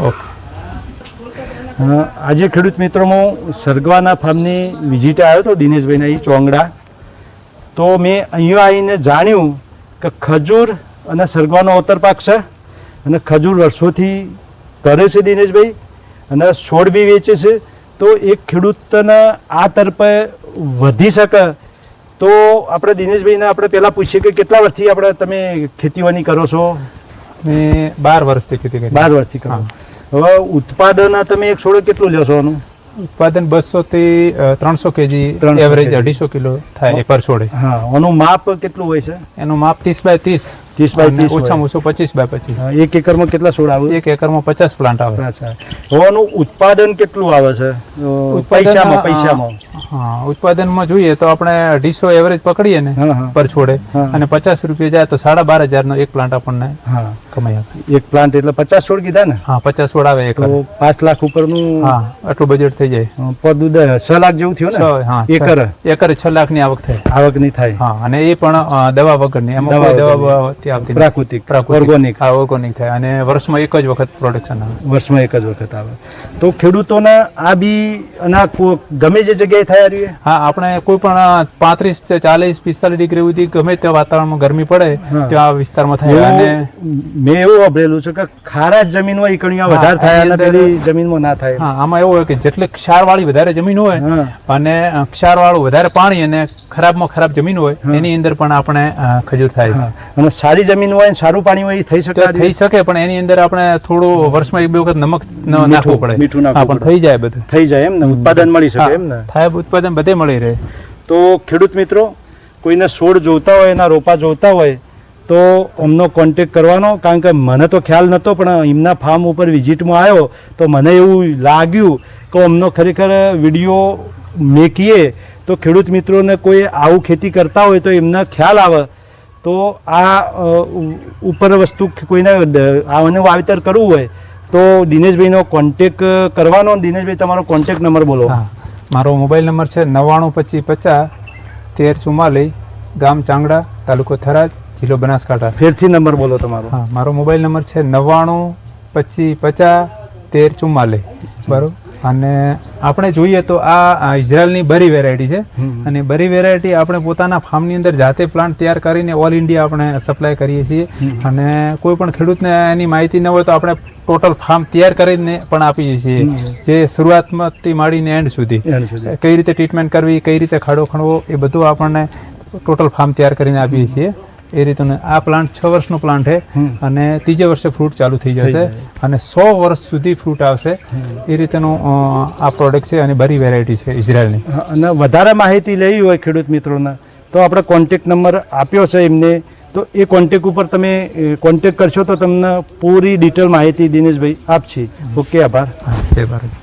Okay. આજે ખેડૂત મિત્રોમાં સરગવાના ફાર્મની visit આવ્યો હતો દિનેશભાઈના એ ચોંગડા. તો મેં અહીંયા આવીને જાણ્યું કે ખજૂર અને સરગવાનો અવતર છે અને ખજૂર વર્ષોથી કરે છે દિનેશભાઈ અને છોડ બી વેચે છે. તો એક ખેડૂતને આ તરફે વધી શકે તો આપણે દિનેશભાઈને આપણે પહેલાં પૂછીએ કે કેટલા વર્ષથી આપણે તમે ખેતીવાની કરો છો? મેં બાર વર્ષથી ખેતી બાર વર્ષથી કરો. હવે ઉત્પાદન તમે એક છોડે કેટલું લેશો આનું? ઉત્પાદન બસો થી ત્રણસો કેજી 300 એવરેજ અઢીસો કિલો થાય પર છોડે. હા એનું માપ કેટલું હોય છે? એનું માપ ત્રીસ બાય ત્રીસ. ત્રીસ બાય ત્રીસ ઓછામાં ઓછું પચીસ બાય પચીસ. એક એકરમાં કેટલા છોડ આવે? એક એકરમાં પચાસ પ્લાન્ટ આવે. અચ્છા. હવે ઉત્પાદન કેટલું આવે છે? પૈસામાં પૈસામાં. હા ઉત્પાદનમાં જોઈએ તો આપણે અઢીસો એવરેજ પકડીએ ને પર છોડે. અને પચાસ રૂપિયા જાય તો સાડા બાર હજારનો એક પ્લાન્ટ આપણને કમાઈ આવે એક પ્લાન્ટ એટલે પચાસ છોડ કીધા ને? હા પચાસ છોડ આવે એક પાંચ લાખ ઉપરનું હા આટલું બજેટ થઈ જાય. પર પદ છ લાખ જેવું થયું ને? હા એકર? છ- લાખ છ લાખની આવક થાય. આવક નહીં થાય. હા અને એ પણ દવા વગરની. એમાં કોઈ દવા આવતી પ્રાકૃતિક. ઓર્ગોનિક. હા ઓર્ગોનિક થાય. અને વર્ષમાં એક જ વખત પ્રોડક્શન આવે. વર્ષમાં એક જ વખત આવે. તો ખેડૂતોના આ બી અના ગમે જે જગ્યાએ થયા રહ્યું હા આપણે કોઈ પણ પાંત્રીસ ચાલીસ પિસ્તાલીસ ડિગ્રી સુધી ગમે તે વાતાવરણમાં ગરમી પડે ત્યાં વિસ્તારમાં થાય. અને મેં એવું વાપરેલું છે કે ખારા જમીનમાં ઈકણીઓ વધારે થાય અને પેલી જમીનમાં ના થાય. હા આમાં એવું હોય કે જેટલી ક્ષારવાળી વધારે જમીન હોય અને ક્ષારવાળું વધારે પાણી અને ખરાબમાં ખરાબ જમીન હોય એની અંદર પણ આપણે ખજૂર થાય અને સારી જમીન હોય સારું પાણી હોય થઈ શકે થઈ શકે પણ એની અંદર આપણે થોડો વર્ષમાં એક બે વખત નમક નાખવું પડે. મીઠું નાખવું પણ થઈ જાય બધું. થઈ જાય એમ ને ઉત્પાદન મળી શકે એમ ને. થાય ઉત્પાદન બધે મળી રહે. તો ખેડૂત મિત્રો કોઈને છોડ જોતા હોય એના રોપા જોતા હોય તો અમનો કોન્ટેક કરવાનો કારણ કે મને તો ખ્યાલ નહોતો પણ એમના ફાર્મ ઉપર વિઝિટમાં આવ્યો તો મને એવું લાગ્યું કે અમનો ખરેખર વીડિયો મેકીએ તો ખેડૂત મિત્રોને કોઈ આવું ખેતી કરતા હોય તો એમને ખ્યાલ આવે. તો આ ઉપર વસ્તુ કોઈને આને વાવેતર કરવું હોય તો દિનેશભાઈનો કોન્ટેક કરવાનો દિનેશભાઈ તમારો કોન્ટેક નંબર બોલો. હા. મારો મોબાઈલ નંબર છે નવ્વાણું પચીસ પચાસ તેર ચુમ્માલીસ ગામ ચાંગડા તાલુકો થરાદ જિલ્લો બનાસકાંઠા. ફેરથી નંબર બોલો તમારો. હા મારો મોબાઈલ નંબર છે નવ્વાણું પચીસ પચાસ તેર ચુમ્માલીસ. બરોબર? અને આપણે જોઈએ તો આ ઇઝરાયલની બરી વેરાયટી છે. અને બરી વેરાયટી આપણે પોતાના ફાર્મની અંદર જાતે પ્લાન્ટ તૈયાર કરીને ઓલ ઇન્ડિયા આપણે સપ્લાય કરીએ છીએ. અને કોઈ પણ ખેડૂતને એની માહિતી ન હોય તો આપણે ટોટલ ફાર્મ તૈયાર કરીને પણ આપીએ છીએ જે શરૂઆતમાંથી માંડીને એન્ડ સુધી. એન્ડ સુધી. કઈ રીતે ટ્રીટમેન્ટ કરવી કઈ રીતે ખાડો ખણવો એ બધું આપણને ટોટલ ફાર્મ તૈયાર કરીને આપીએ છીએ. એ રીતનું આ પ્લાન્ટ છ વર્ષનો પ્લાન્ટ છે અને ત્રીજે વર્ષે ફ્રૂટ ચાલુ થઈ જશે અને સો વર્ષ સુધી ફ્રૂટ આવશે. એ રીતેનો આ પ્રોડક્ટ છે અને બરી વેરાયટી છે ઇઝરાયલની. અને વધારે માહિતી લેવી હોય ખેડૂત મિત્રોને તો આપણે કોન્ટેક નંબર આપ્યો છે એમને. તો એ કોન્ટેક ઉપર તમે કોન્ટેક કરશો તો તમને પૂરી ડિટેલ માહિતી દિનેશભાઈ આપશે. ઓકે આભાર. જય ભારત.